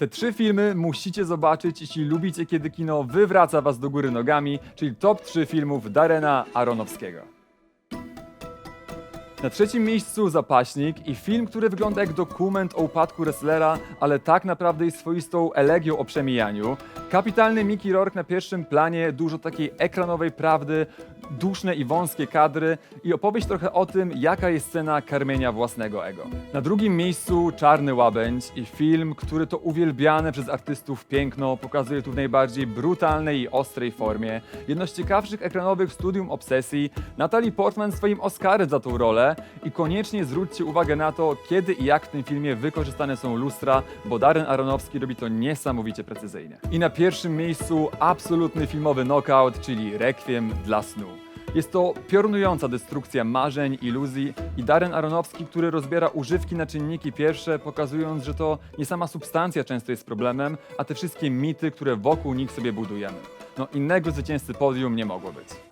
Te trzy filmy musicie zobaczyć, jeśli lubicie, kiedy kino wywraca was do góry nogami, czyli top 3 filmów Darena Aronowskiego. Na trzecim miejscu Zapaśnik i film, który wygląda jak dokument o upadku wrestlera, ale tak naprawdę jest swoistą elegią o przemijaniu. Kapitalny Mickey Rourke na pierwszym planie, dużo takiej ekranowej prawdy, duszne i wąskie kadry i opowieść trochę o tym, jaka jest cena karmienia własnego ego. Na drugim miejscu Czarny Łabędź i film, który to uwielbiane przez artystów piękno pokazuje tu w najbardziej brutalnej i ostrej formie. Jedno z ciekawszych ekranowych studium obsesji, Natalie Portman swoim Oscarem za tą rolę i koniecznie zwróćcie uwagę na to, kiedy i jak w tym filmie wykorzystane są lustra, bo Darren Aronofsky robi to niesamowicie precyzyjnie. I na pierwszym miejscu absolutny filmowy knockout, czyli Requiem dla snu. Jest to piorunująca destrukcja marzeń, iluzji i Darren Aronofsky, który rozbiera używki na czynniki pierwsze, pokazując, że to nie sama substancja często jest problemem, a te wszystkie mity, które wokół nich sobie budujemy. No innego zwycięzcy podium nie mogło być.